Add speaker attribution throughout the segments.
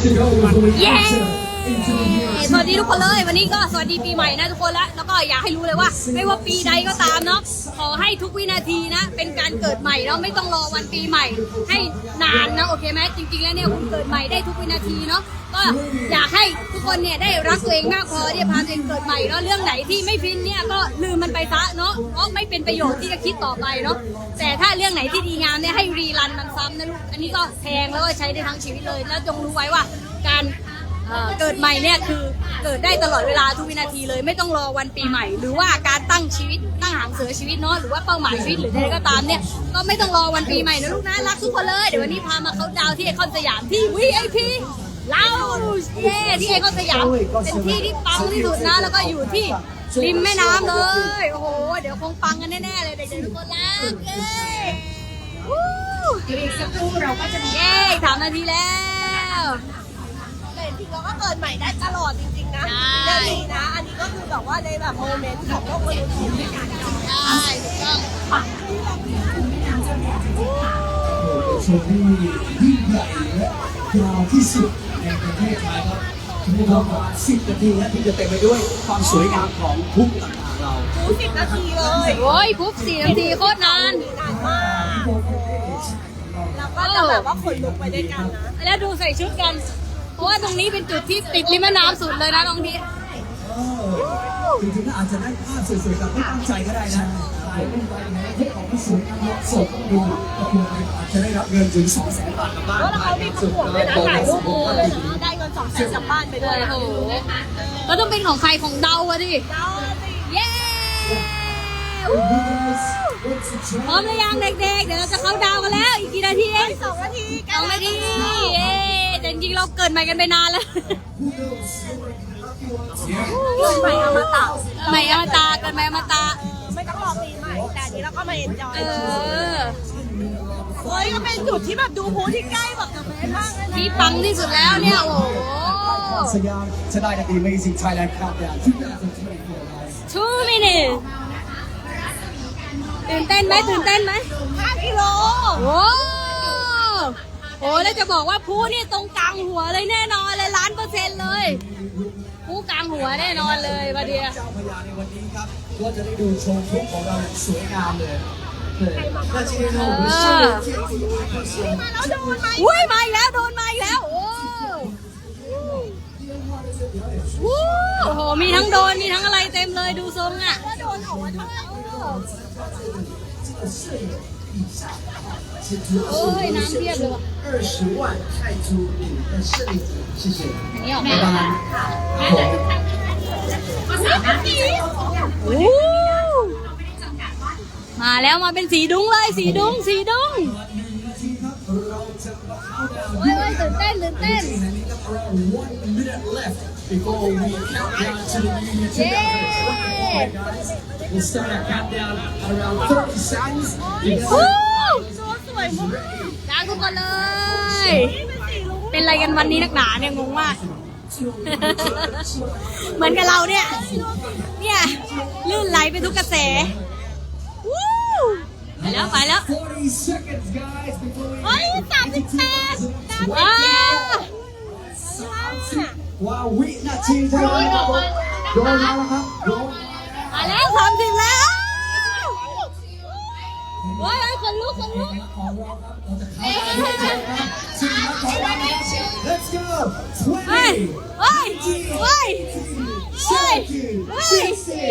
Speaker 1: เย้ สวัสดีทุกคนเลยวันนี้ก็สวัสดีปีใหม่นะทุกคนละแล้วก็อยากให้รู้เลยว่า ไม่ว่าปีใดก็ตามเนาะขอให้ทุกวินาทีนะ เป็นการเกิดใหม่เนาะไม่ต้องรอวันปีใหม่ ให้นานนะโอเคไหมจริง ๆ แล้วเนี่ยคุณเกิดใหม่ได้ทุกวินาทีเนาะก็อยากให้ทุกคนเนี่ยได้รักตัวเองมากพอที่จะพาตัวเองเกิดใหม่เนาะเรื่องไหนที่ไม่ฟินเนี่ยก็ลืมมันไปซะเนาะเพราะไม่เป็นประโยชน์ที่จะคิดต่อไปเนาะแต่ถ้าเรื่องไหนที่ดีงามเนี่ยให้รีรันมันซ้ำนะลูกอันนี้ก็แพงแล้วก็ใช้ได้ทั้งชีวิตเลยแล้วจงรู้ไว้ว่าการ เอ่อเกิดใหม่เนี่ยคือเกิดได้ตลอดเวลาทุกวินาทีเลยไม่ต้องรอวันปีใหม่ หรือว่าการตั้งชีวิตตั้งหางเสือชีวิตเนาะหรือว่าเป้าหมายชีวิตหรือใดก็ตามเนี่ยก็ไม่ต้องรอวันปีใหม่นะลูกนะรักทุกคนเลยเดี๋ยววันนี้พามาเขาน์ดาวน์ที่ไอคอนสยามที่ VIP เราเย่ที่ไอคอนสยามเป็นที่ที่ปังที่สุดนะแล้วก็อยู่ที่ริมแม่น้ำเลยโอ้โหเดี๋ยวคงปังกันแน่ๆเลยเด็กๆทุกคนรักเย้วู้
Speaker 2: เดี๋ยวอีกสักครู่เราก็จะมี
Speaker 1: เย้สามนาทีแล้ว
Speaker 3: แต่จริ งๆเราก็เกิดใหม่ได้ตลอดจริงๆนะ
Speaker 1: ใช่
Speaker 3: เรื่องนี้นะ อันนี้ก็คือแบบว่าในแบบโมเมนต์ของโลกมนุษย์ที่ด้วยกันเนาะ
Speaker 1: ใช่ถูกต้อง
Speaker 4: โชว์ที่ยิ่งใหญ่และยาวที่สุดในประเทศไทยครับชั่วโมงประมาณ10นาทีนะที่จะเต็มไปด้วยความสวยงามของทุกต่างๆเรา
Speaker 3: รู้สิบนาทีเลย
Speaker 1: โอ้ยปุ๊บสี่นาทีโคตรนาน
Speaker 3: นานมากแล้วก็จะแบบว่าขนลุกไปด้วยกันนะ
Speaker 1: แล้วดูใส่ชุดกัน เพราะว่าตรงนี้เป็นจุดที่ติดริมแม่น้ำสุดเลยนะน้องที
Speaker 4: จริงๆก็อาจจะได้ภาพสวยๆแบบไม่ตั้งใจก็ได้นะถ่ายรูปไปในประเทศของที่สวยงามเหมาะสมดูก็ควรอาจจะได้รับเงินถึง2แสนบาทกลับบ้าน
Speaker 3: แล้วเขามีประกวดด้วยนะถ่ายรูปคู่เลยนะได้เงินสองแสนกลับบ้านไปด้วย
Speaker 1: โอ้โหแล้วต้องเป็นของใครของเดาอะดิ
Speaker 3: เราสิ
Speaker 1: เย้ พร้อมหรือยังเด็กๆ เดี๋ยวเราจะเข้าดาวกันแล้ว อีกกี่นาทีเอง
Speaker 3: สองนาที
Speaker 1: สองนาทีเย้แต่จริงๆเราเกิดใหม่กันไปนานแล้ว
Speaker 3: เกิดใหม่เอามาเต่า
Speaker 1: ใหม่อมตะเกิดใหม่อมตะ
Speaker 3: ไม่ต้องรอปีใหม่แต่อันนี้เราก็มาเอ็นจอย
Speaker 1: เออ
Speaker 3: เฮ้ยก็เป็นจุดที่แบบดูโพที่ใกล้แบบกับแม่มากเลยนะ
Speaker 1: ที่ปังที่สุดแล้วเนี่ย โอ้โห
Speaker 4: สยามชนะใน Amazing Thailand Countdown 2024 guys
Speaker 1: two minutes ตื่นเต้นไหมตื่นเต้นไหม
Speaker 3: 5กิโล
Speaker 1: โอ้โหแล้วจะบอกว่าผู้นี่ตรงกลางหัวเลยแน่นอนเลยล้านเปอร์เซ็นต์เลยผู้กลางหัวแน่นอนเลยวันเดีย
Speaker 4: เจ้าวก็จะได้ดูชมทุกของเราสวยงามเลยราชินีโนบุชิ
Speaker 3: มาแล้วโดนไหม
Speaker 1: อุ้ยมาอีกแล้วโดนมาอีกแล้วโอ้โหมีทั้งโดนมีทั้งอะไรเต็มเลยดูทรงอะ
Speaker 3: โดนออกมาเท่า
Speaker 1: โอ้ยน้ำเทียบเลยว่ะ
Speaker 4: 二十万泰铢领的摄影组，谢谢。
Speaker 1: อันนี้ออกมา
Speaker 4: 拜拜。好。
Speaker 1: วู้มาแล้วมาเป็นสีดุ้งเลยสีดุ้งสีดุ้งโอ้ยโอ้ยตื่นเต้นตื่นเต้น
Speaker 4: One minute left before we count down to the New Year
Speaker 1: เย้
Speaker 4: 2024. Guys, we'll start our countdown at around 30 seconds.
Speaker 1: วู้
Speaker 3: สวยมาก
Speaker 1: ดังทุกคนเลย เป็นอะไรกันวันนี้นักหนาเนี่ยงงมาก เหมือนกับเราเนี่ย เนี่ย ลื่นไหลไปทุกกระแสวู้ไปแล้วไปแล้ว
Speaker 4: 40 seconds, guys, before we
Speaker 1: เฮ้ยสามสิบแปดว้า
Speaker 4: ว้าววินาทีเท่านั้นครับผมโดนแล้วครับโดน
Speaker 1: มาแล้วสามสิบแล้วโอ้ยโอ้ยคนลุกคนลุก
Speaker 4: ของเราครับเราจะเข้าไปสิบนัดต่อไปนะครับ Let's go
Speaker 1: เฮ้ย
Speaker 4: 20
Speaker 1: เฮ้ยเฮ้ยเฮ้ย
Speaker 4: 17
Speaker 1: เฮ้ย
Speaker 4: 16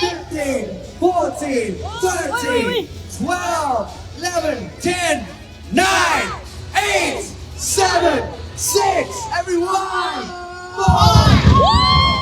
Speaker 4: 15 14 13 12 11 10 9 8 7 6 everyone 5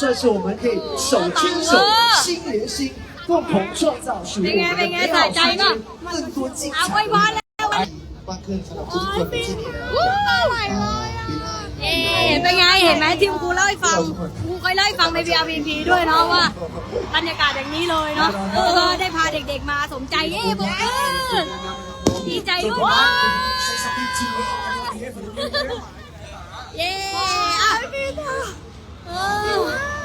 Speaker 4: 呢，算是我们可以手牵手，心连心，共同创造属于我们的美好时间，更多精
Speaker 1: เอา
Speaker 4: 彩
Speaker 1: ไว้พอแล้ววัน
Speaker 4: 欢客上的ทุกคนในที่นี้นะ
Speaker 1: วู้ไหวเลยเอ๊เป็นไง เห็นไหมที่ครูเล่าให้ฟังครูเคยเล่าให้ฟังใน VRVP ด้วยเนาะว่า บรรยากาศอย่างนี้เลยเนาะเออได้พาเด็กๆมาสมใจเย้บอกเออดีใจด้วยว้าวเย้อ่ะเออ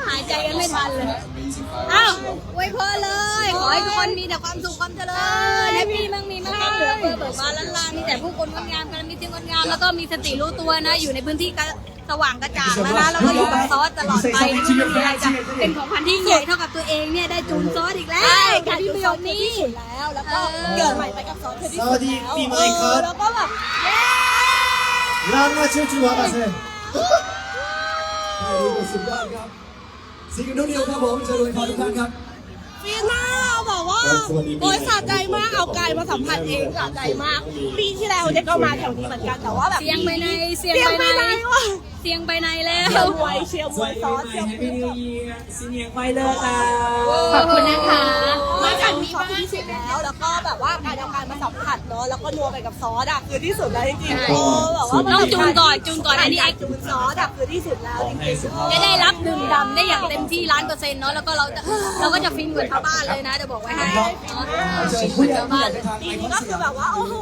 Speaker 1: หายใจกันไม่ทันเลยอ้าวไว้พรเลย ขอให้ทุกคนมีแต่ความสุขความเจริญแฮปปี้มั่งมีมั่งคั่งเหลือเฟือเบิกบานล้านลามีแต่ผู้คนงดงามกันมีทีมงดงามแล้วก็มีสติรู้ตัวนะ อยู่ในพื้นที่กสว่างกระจ่างแล้วนะแล้วก็อยู่กับซอสตลอดไปไม่มีอะไรจะเป็นของพันที่ใหญ่เท่ากับตัวเองเนี่ยได้จูนซอสอีกแล้วกา
Speaker 3: ร
Speaker 1: ที่ประโยค
Speaker 3: นี้แล้วแล้วก็
Speaker 1: เกิ
Speaker 3: ดใหม่ไปกับซอสเธอที่สุดแล้วแล้วก็แบบเย้
Speaker 4: 라마 질주하세 요. สุดยอดครับสิ่งนุ่นเดียวครับผมเชิญเลยทุกท่านครับ
Speaker 3: ฟีน่าเรา
Speaker 4: บอกว่า
Speaker 3: โอ้ยสะใจมากเอากายมาสัมผัสเองสะใจมากปีที่แล้วเนี่ก็มาแถวนี้เหมือนกันแต่ว่าแบบ
Speaker 1: เสียงไปในเสียงไปใน
Speaker 3: ว่ะ
Speaker 1: เสียงไปในแล้ว
Speaker 3: เชียร์มวยเชียร์มวยซอสเชียร์มวย
Speaker 4: ซีเสียร์ไฟเลอร์ค่ะ
Speaker 1: ขอบคุณนะคะ
Speaker 3: มาจากนี้บ้านแล้วแล้วก็แบบว่าการทำการมาสั แล้วก็นัวไปกับซอสอะคือที่สุดแล้วจริงๆเออแบบว่า
Speaker 1: ต้องจูนก่อนจูนก่อนอันนี้
Speaker 3: ไอ้จูนซอสอะคือที่สุดแล้วจริงๆ
Speaker 1: จะได้รับดื่มด่ำได้อย่างเต็มที่ล้านเปอร์เซ็นต์เนาะแล้วก็เราจะเราก็จะฟินเหมือนชาวบ้านเลยนะจะบอกไว้ให้เนาะ
Speaker 4: เชิญผู้ใหญ่ผู้ใหญ่ไปทาง
Speaker 3: ปี
Speaker 4: ไอค
Speaker 3: นี้
Speaker 4: อน
Speaker 3: ก็
Speaker 4: ส
Speaker 3: คือยา
Speaker 4: ม
Speaker 3: แบบว่าโอ้โห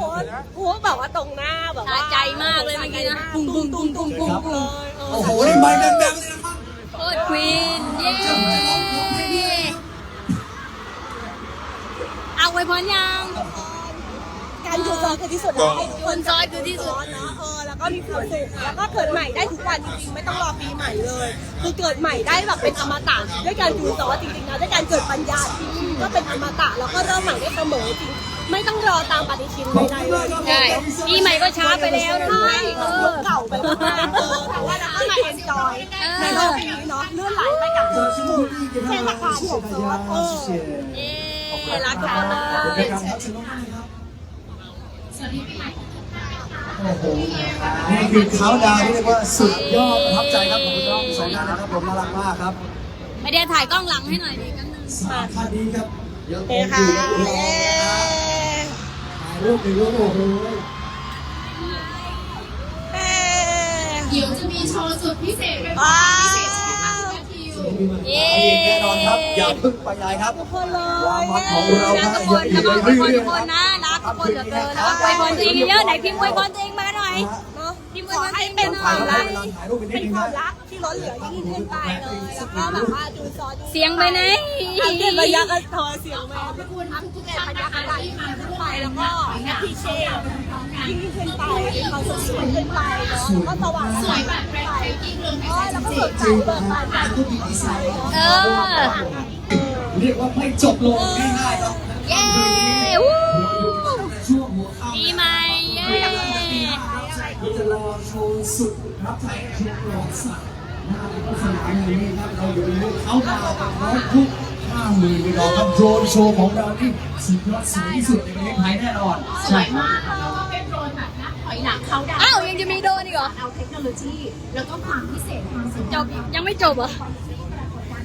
Speaker 3: โอ้โหแบบว่าตรงหน้าแบบว่า
Speaker 1: สะใจมากเลยเมื่อกี้นะปุ้งปุ้งปุ้งปุ้งปุ้งปุ้ง
Speaker 4: โอ้โหนี่ไม่ดังๆเลยนะครับ
Speaker 1: โคตรควีนเย้เอาไว้พรยัง
Speaker 3: การจูนซอสคือที่สุดแล้วให้ทุก
Speaker 1: คนซอยคือที่สุด
Speaker 3: เนาะเออแล้วก็มีความสุขแล้วก็เกิดใหม่ได้ทุกวันจริงๆไม่ต้องรอปีใหม่เลย คือเกิดใหม่ได้แบบเป็นอมตะด้วยการจูนซอสจริงๆนะด้วยการเกิดปัญญาจริงๆก็เป็นอมตะแล้วก็เริ่มใหม่ได้เสมอจริงไม่ต้องรอตามปฏิทินใดๆเลย
Speaker 1: ใช่ปีใหม่ก็ช้าไปแล้วนะ
Speaker 3: ใช่
Speaker 1: เอ
Speaker 3: ยุ
Speaker 1: อ
Speaker 3: คเก่าไปมากๆเออแต่ว่าเราก็มาเอนจอยในโลกนี้เนาะเลื่อนไหลไปกับเทศกาลของซอสเออ
Speaker 1: เย้รักทุกคนเลย
Speaker 4: โอ้โหนี่คือเขาดาวที่เรียกว่าสุดยอดประทับใจครับของน้องสองท่านนะครับผมน่ารักมากครับ
Speaker 1: ไม่ได้ถ่ายกล้องหลังให้หน่อยดิกันนึง
Speaker 4: สามท่านนี้ครับยังค
Speaker 3: เฮ้
Speaker 4: งอ
Speaker 3: ค่ะ
Speaker 4: ยู่รอ
Speaker 3: เย้
Speaker 4: ถ่ายรูปหนึ่งรูปโอ้โห
Speaker 3: เย้
Speaker 2: เดี๋ยวจะมีโชว์สุดพิเศษเป็น
Speaker 3: ว้า
Speaker 2: พิเศษใช่ไหมคะ
Speaker 3: ว
Speaker 2: ทิว
Speaker 1: เย้
Speaker 4: แน่นอนครับอย่าเพิ่งไปไหนครับ
Speaker 3: ทุกคนเล
Speaker 4: ความ
Speaker 3: ย
Speaker 4: มันของเรา
Speaker 1: รัก
Speaker 4: นะ
Speaker 1: ทุกคน
Speaker 4: ยั
Speaker 1: แล้ว
Speaker 4: ง
Speaker 1: ก็
Speaker 4: มี
Speaker 1: อวยพร
Speaker 4: เรื่
Speaker 1: ทุ
Speaker 4: อย
Speaker 1: กคนนะรัก ทุกคนเหลือเกินแล้วก็อวยพรตัวเองเยอะๆไหนพิมพ์อวยพรตัวเองมาหน่อย
Speaker 3: เนาะ
Speaker 1: พิมพ์อ
Speaker 3: ข
Speaker 1: วย
Speaker 3: อ
Speaker 1: พรตัว
Speaker 3: ให้
Speaker 1: เอง
Speaker 3: เป็น
Speaker 1: ห
Speaker 3: ค
Speaker 1: น่
Speaker 3: วา
Speaker 1: อ
Speaker 3: มรัก
Speaker 1: ย
Speaker 4: ถ่ายรูปเป็นนิ
Speaker 3: เป็
Speaker 4: ด
Speaker 3: น
Speaker 4: นึง
Speaker 3: ควา
Speaker 4: นะ
Speaker 3: มรักที่ล้นเหลือยิ่งขึ้นไปเลยแล้วก็แบบว่าดูซอดู
Speaker 1: เสียงไปไหน
Speaker 3: เอาเก็บระยะกันทอเสียงแม่ทุกคนทุกๆการพยักอะไรขึ้นไปแล้วก็แอปพลิเชตยิ่งขึ้นไปเป็นความสวยขึ้นไปเนาะแล้วก็สว่างสวยแบบไปเออแล้วก็สดใสเบิกบานแบบดีใจเนาะ
Speaker 1: เออ
Speaker 4: เรียกว่าไม่จบลงง่ายๆครับ
Speaker 1: เย้
Speaker 4: จะรอโชว์สุดรับใจทุกรอบสัตว์นะครับก็สนามนี้ครับเราอยู่ในยุคเขาดาวน์กันร้อยทุกห้าหมื่นไปต่อครับโดรนโชว์ของเราที่สุดยอดสวยที่สุดในประเทศไทยแน่นอน
Speaker 2: สวยมากเพราะว่าเป็นโดรนแบบนับถอยหลังเขาดาว
Speaker 1: อ้าวยังจะมีโดนอีกเหรอ
Speaker 2: เอาเทคโนโลยีแล้วก็ความพิเศษความสวย
Speaker 1: จบยังไม่จบเหรอ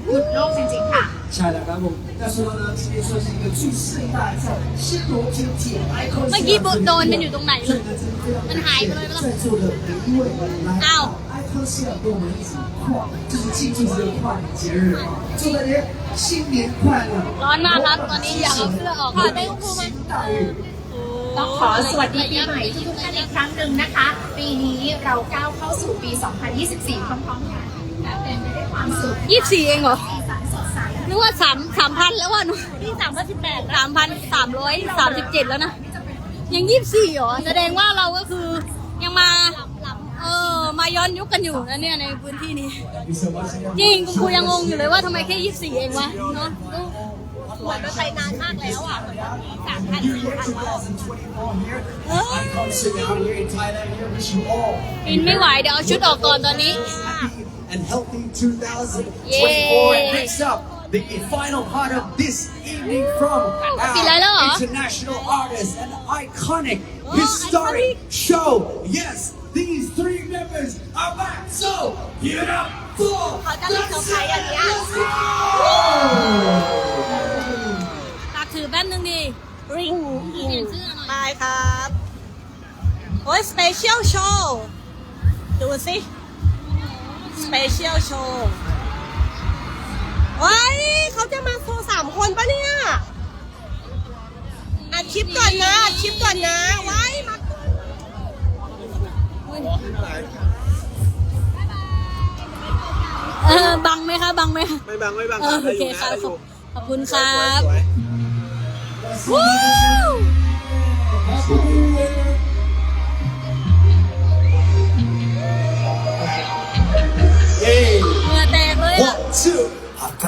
Speaker 2: หยุดโลกจริงๆค่ะ
Speaker 4: ใช่แล้วครับผม但是呢今天算是一个最盛大的在新罗经典 icon
Speaker 1: เมื่อกี้โดนมันอยู่ตรงไหนเลย มันหายไปเลยปะล่ะ
Speaker 4: 在座的每一位来
Speaker 1: อ้าว
Speaker 4: 到 icon 线跟我们一起跨就是庆祝这个跨年节日啊祝大家新年快乐
Speaker 1: ร้อนมากครับ ตอนนี้อยากเอาเสื้อออกค่ะได้ครูไหม
Speaker 4: 大运
Speaker 2: ต้องขอสวัสดีปีใหม่ทุกท่านอีกครั้งหนึ่งนะคะ ปีนี้เราก้าวเข้าสู่ปี 2024 พร้อมๆกัน ยความสุข
Speaker 1: ยี่สี่เองเหรอ
Speaker 2: สีสันสดใส
Speaker 1: นึกว่าสามสามพันแล้วว่ะหนูนี่สามพันสิบแปดสามพันสามร้อยสามสิบเจ็ดแล้วนะ ยังยี่สี่เหรอ แสดงว่าเราก็คือยังมา เออ มาย้อนยุคกันอยู่นะเนี่ยในพื้นที่นี้ จริงคุณครูยังงงอยู่เลยว่าทำไมแค่ยี่สี่เองวะเนาะ
Speaker 3: เหมือนมันไปนานมากแล้วอะเหมือนแบบมีสามพัน
Speaker 1: New
Speaker 3: สี่
Speaker 1: Year
Speaker 3: พันรอบ
Speaker 1: 2024 here. Icon City out here in Thailand. Here, wish you all
Speaker 4: กินไม่ไหวเดี๋ยวเอาชุดออกก่อนตอนนี้
Speaker 1: happy and healthy 2024.
Speaker 4: Yay.
Speaker 1: Next up, the final part of this evening from
Speaker 4: Pilala,
Speaker 1: our
Speaker 4: oh.
Speaker 1: international artist and iconic
Speaker 4: Oh,
Speaker 1: historic show. Yes, these three members are back. So, give it up for
Speaker 3: เขาจะมีเซอร์ไพรส์อันเนี้ย
Speaker 4: ตักถือแป๊บนึงดิ
Speaker 3: ริง
Speaker 4: เปลี่ยนเสื้อหน่อย
Speaker 3: ไปครับ โอ้ยสเปเชียลโชว์ดูสิ สเปเชียลโชว์เฮ้ยเขาจะมาโชว์สามคนปะเนี่ยอัดคลิปก่อนนะอัดคลิปก่อนนะไว้มา
Speaker 4: เออบังไหมคะบังไหมคะ
Speaker 5: ไม่บังไม่บัง
Speaker 4: เออโอเคครับขอบขอบคุณครับวู้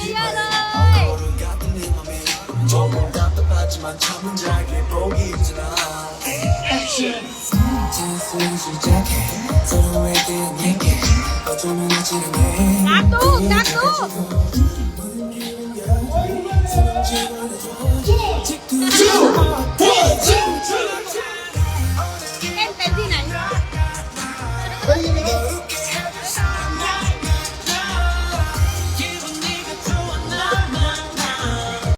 Speaker 4: พรตัว